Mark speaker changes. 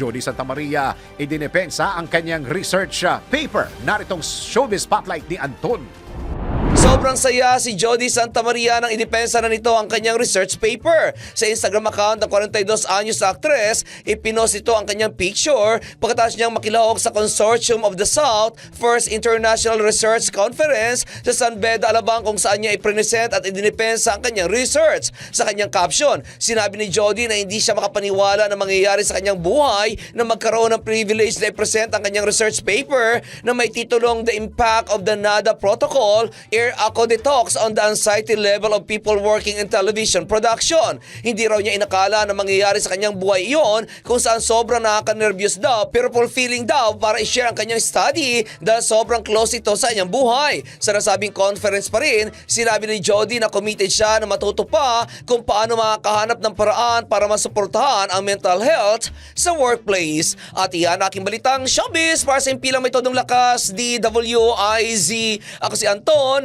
Speaker 1: Jody Santa Maria idinepensa ang kanyang research uh, paper. Naritong showbiz spotlight ni Anton.
Speaker 2: Sobrang saya si Jody Santa Maria nang idipensa na nito ang kanyang research paper. Sa Instagram account ng 42 anyos na aktres, ipinost ito ang kanyang picture pagkatapos niyang makilahok sa Consortium of the South First International Research Conference sa San Beda, Alabang kung saan niya ipresent at idinipensa ang kanyang research. Sa kanyang caption, sinabi ni Jody na hindi siya makapaniwala na mangyayari sa kanyang buhay na magkaroon ng privilege na i-present ang kanyang research paper na may titulong The Impact of the NADA Protocol, Air Ako Detox on the Anxiety Level of People Working in Television Production. Hindi raw niya inakala na mangyayari sa kanyang buhay iyon kung saan sobrang nakaka-nervous daw pero fulfilling daw para i-share ang kanyang study dahil sobrang close ito sa kanyang buhay. Sa nasabing conference pa rin, sinabi ni Jody na committed siya na matuto pa kung paano makakahanap ng paraan para masuportahan ang mental health sa workplace. At iyan aking balitang showbiz para sa impilang may todong lakas, DWIZ. Ako si Anton,